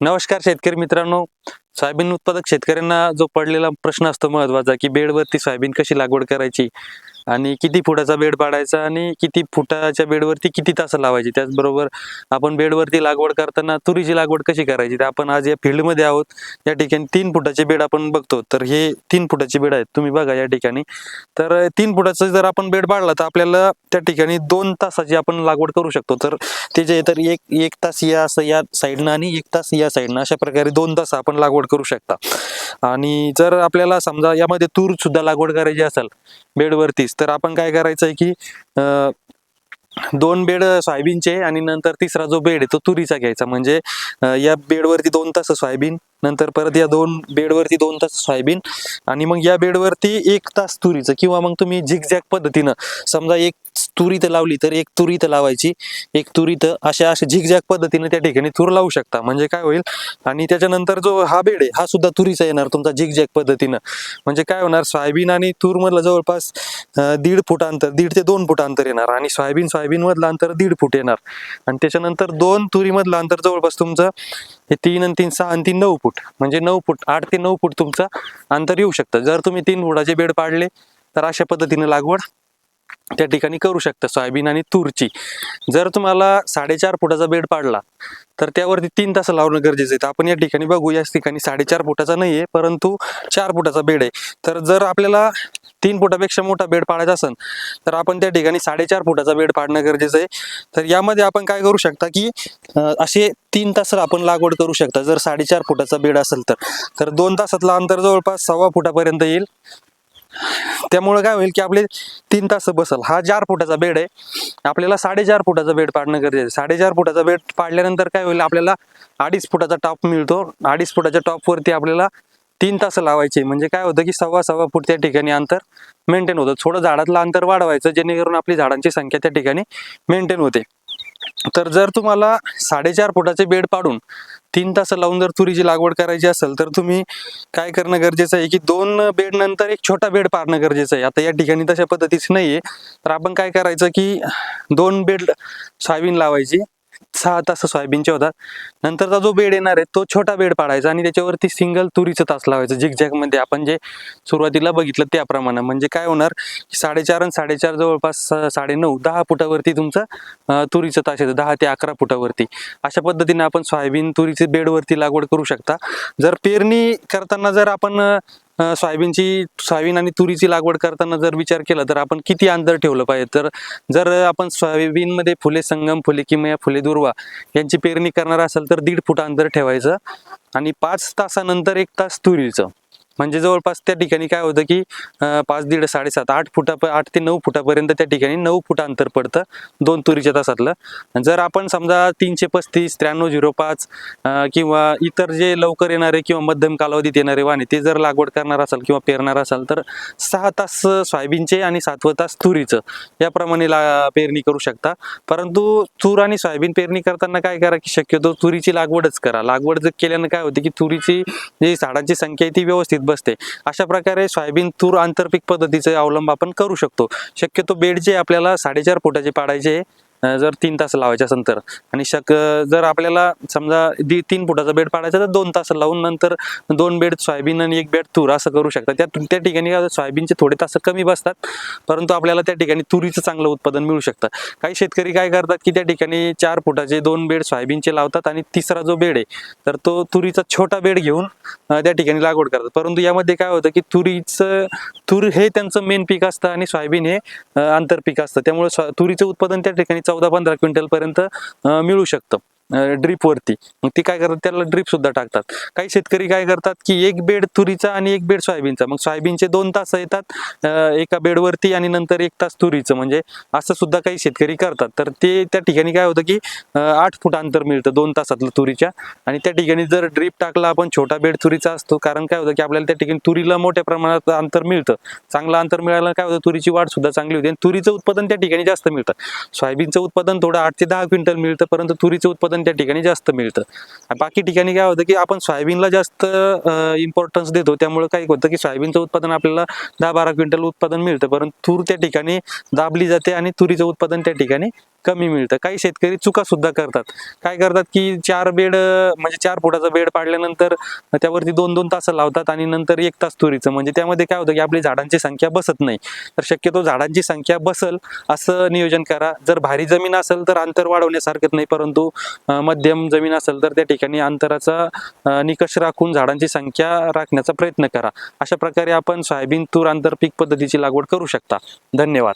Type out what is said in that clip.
नमस्कार शेतकरी मित्रांनो. सोयाबीन उत्पादक शेतकऱ्यांना जो पडलेला प्रश्न असतो महत्त्वाचा की बेडवरती सोयाबीन कशी लागवड करायची? आणि किती फुटाचा बेड पाडायचा आणि किती फुटाच्या बेडवरती किती तास लावायची? त्याचबरोबर आपण बेडवरती लागवड करताना तुरीची लागवड कशी करायची? तर आपण आज या फील्डमध्ये आहोत. या ठिकाणी तीन फुटाचे बेड आपण बघतो. तर हे तीन फुटाचे बेड आहेत. तुम्ही बघा या ठिकाणी. तर तीन फुटाचं जर आपण बेड पाडला तर आपल्याला त्या ठिकाणी दोन तासाची आपण लागवड करू शकतो. तर ते जे तर एक एक तास या असं या साईडनं आणि एक तास या साईडनं अशा प्रकारे दोन तास आपण लागवड करू शकता. आणि जर आपल्याला समजा यामध्ये तूर सुद्धा लागवड करायची असेल बेडवरतीच. तर आपण काय करायचं आहे की दोन बेड सोयाबीनचे आणि नंतर तिसरा जो बेड आहे तो तुरीचा घ्यायचा. म्हणजे या बेडवरती दोन तास सोयाबीन नंतर परत या दोन बेडवरती दोन तास सोयाबीन आणि मग या बेडवरती एक तास तुरीचं किंवा मग तुम्ही झिगझॅग पद्धतीनं समजा एक तुरी तर लावली तर एक तुरी तर लावायची एक तुरी तर अशा अशा झिगझॅग पद्धतीने त्या ठिकाणी तूर लावू शकता. म्हणजे काय होईल? आणि त्याच्यानंतर जो हा बेड आहे हा सुद्धा तुरीचा येणार तुमचा झिगझॅग पद्धतीनं. म्हणजे काय होणार? सोयाबीन आणि तूर मधलं जवळपास दीड फूट अंतर दीड ते दोन फूट अंतर येणार आणि सोयाबीन सोयाबीन मधलं अंतर दीड फूट येणार. आणि त्याच्यानंतर दोन तुरीमधलं अंतर जवळपास तुमचं हे तीन आणि तीन सहा आणि तीन नऊ फूट. म्हणजे नऊ फूट आठ ते नऊ फूट तुमचं अंतर येऊ शकतं. जर तुम्ही तीन फुटाचे बेड पाडले तर अशा पद्धतीने लागवड त्या ठिकाणी करू शकता सोयाबीन आणि तूरची. जर तुम्हाला साडेचार फुटाचा बेड पाडला तर त्यावरती तीन तास लावणं गरजेचं आहे. तर आपण या ठिकाणी बघू या ठिकाणी साडेचार फुटाचा नाही आहे परंतु चार फुटाचा बेड आहे. तर जर आपल्याला तीन फुटापेक्षा मोठा बेड पाडायचा असेल तर आपण त्या ठिकाणी साडेचार फुटाचा बेड पाडणं गरजेचं आहे. तर यामध्ये आपण काय करू शकता की असे तीन तास आपण लागवड करू शकता. जर साडेचार फुटाचा बेड असेल तर. तर दोन तासातला अंतर जवळपास सव्वा फुटापर्यंत येईल. त्यामुळे काय होईल की आपले तीन तास बसल. हा चार फुटाचा बेड आहे. आपल्याला साडेचार फुटाचा बेड पाडणं गरजेचं आहे. साडेचार फुटाचा बेड पाडल्यानंतर काय होईल आपल्याला अडीच फुटाचा टॉप मिळतो. अडीच फुटाच्या टॉपवरती आपल्याला तीन तास लावायचे. म्हणजे काय होतं की सव्वा सव्वा फूट त्या ठिकाणी अंतर मेंटेन होतं. थोडं झाडातलं अंतर वाढवायचं जेणेकरून आपली झाडांची संख्या त्या ठिकाणी मेंटेन होते. तर जर तुम्हाला साडेचार फुटाचे बेड पाडून तीन तास लावून जर तुरीची लागवड करायची असेल तर तुम्ही काय करणं गरजेचं आहे की दोन बेड नंतर एक छोटा बेड पाडणं गरजेचं आहे. आता या ठिकाणी तशा पद्धतीचं नाहीये. तर आपण काय करायचं की दोन बेड सोयाबीन लावायची. सहा तास सोयाबीनचे होतात. नंतरचा जो बेड येणार आहे तो छोटा बेड पाडायचा आणि त्याच्यावरती सिंगल तुरीचं तास लावायचं. झिकझॅकमध्ये आपण जे सुरुवातीला बघितलं त्याप्रमाणे. म्हणजे काय होणार साडेचार आणि साडेचार जवळपास साडे नऊ दहा फुटावरती तुमचं तुरीचं तास येतं. दहा ते अकरा फुटावरती. अशा पद्धतीने आपण सोयाबीन तुरीचे बेडवरती लागवड करू शकता. जर पेरणी करताना जर आपण सोयाबीनची सोयाबीन आणि तुरीची लागवड करताना जर विचार केला तर आपण किती अंतर ठेवलं पाहिजे? तर जर आपण सोयाबीनमध्ये फुले संगम फुले किमया फुले दुर्वा यांची पेरणी करणार असेल तर दीड फूट अंतर ठेवायचं आणि पाच तासानंतर एक तास तुरीचं. म्हणजे जवळपास त्या ठिकाणी काय होतं की पाच दीड साडेसात आठ फुटा आठ ते नऊ फुटापर्यंत त्या ठिकाणी नऊ फुट अंतर पडतं दोन तुरीच्या तासातलं. जर आपण समजा तीनशे पस्तीस त्र्याण्णव झिरो पाच किंवा इतर जे लवकर येणारे किंवा मध्यम कालावधीत येणारे वाणे ते जर लागवड करणार असाल किंवा पेरणार असाल तर सहा तास सोयाबीनचे आणि सातवं तास तुरीचं याप्रमाणे ला पेरणी करू शकता. परंतु तूर आणि सोयाबीन पेरणी करताना काय करा की शक्यतो तुरीची लागवडच करा. लागवड जर केल्यानं काय होते की तुरीची जी झाडांची संख्या आहे ती व्यवस्थित बसते. अशा प्रकारे सोयाबीन तूर आंतरपीक पद्धतीचा अवलंब आपण करू शकतो. शक्यतो बेड जे आपल्याला साडेचार फुटाचे पाडायचे जर तीन तास लावायचे असेल तर. आणि शक जर आपल्याला समजा दी तीन फुटाचा बेड पाडायचा तर दोन तास लावून नंतर दोन बेड सोयाबीन आणि एक बेड तूर असं करू शकता. त्या त्या ठिकाणी सोयाबीनचे थोडे तास कमी बसतात परंतु आपल्याला त्या ठिकाणी तुरीचं चांगलं उत्पादन मिळू शकतं. काही शेतकरी काय करतात की त्या ठिकाणी चार फुटाचे दोन बेड सोयाबीनचे लावतात आणि तिसरा जो बेड आहे तर तो तुरीचा छोटा बेड घेऊन त्या ठिकाणी लागवड करतात. परंतु यामध्ये काय होतं की तुरीचं तूर हे त्यांचं मेन पीक असतं आणि सोयाबीन हे आंतरपीक असतं. त्यामुळे तुरीचं उत्पादन त्या ठिकाणी चौदा पंधरा क्विंटल पर्यंत मिळू शकतं. ड्रीप वरती. मग ती काय करतात? त्याला ड्रीप सुद्धा टाकतात. काही शेतकरी काय करतात की एक बेड तुरीचा आणि एक बेड सोयाबीनचा. मग सोयाबीनचे दोन तास येतात एका बेडवरती आणि नंतर एक तास तुरीचं. म्हणजे असं सुद्धा काही शेतकरी करतात. तर ते त्या ठिकाणी काय होतं की आठ फूट अंतर मिळतं दोन तासातलं तुरीच्या. आणि त्या ठिकाणी जर ड्रीप टाकला आपण छोटा बेड तुरीचा असतो. कारण काय होतं की आपल्याला त्या ठिकाणी तुरीला मोठ्या प्रमाणात अंतर मिळतं. चांगलं अंतर मिळालं काय होतं? तुरीची वाढ सुद्धा चांगली होती. आणि तुरीचं उत्पादन त्या ठिकाणी जास्त मिळतं. सोयाबीनचं उत्पादन थोडं आठ ते दहा क्विंटल मिळतं. परंतु तुरीचं उत्पादन उत्पादन त्या ठिकाणी जास्त मिळतं. बाकी ठिकाणी काय होतं की आपण सोयाबीनला जास्त इम्पॉर्टन्स देतो. त्यामुळे काय होतं की सोयाबीनचं उत्पादन आपल्याला दहा बारा क्विंटल उत्पादन मिळतं. परंतु तूर त्या ठिकाणी दाबली जाते आणि तुरीचं उत्पादन त्या ठिकाणी कमी मिळतं. काही शेतकरी चुका सुद्धा करतात. काय करतात की चार बेड म्हणजे चार फुटाचा बेड पाडल्यानंतर त्यावरती दोन दोन तास लावतात आणि नंतर एक तास तुरीचं. म्हणजे त्यामध्ये काय होतं की आपली झाडांची संख्या बसत नाही. तर शक्यतो झाडांची संख्या बसल असं नियोजन करा. जर भारी जमीन असेल तर अंतर वाढवण्यासारखं नाही. परंतु मध्यम जमीन असेल तर त्या ठिकाणी अंतराचा निकष राखून झाडांची संख्या राखण्याचा प्रयत्न करा. अशा प्रकारे आपण सोयाबीन तूर आंतरपीक पद्धतीची लागवड करू शकता. धन्यवाद.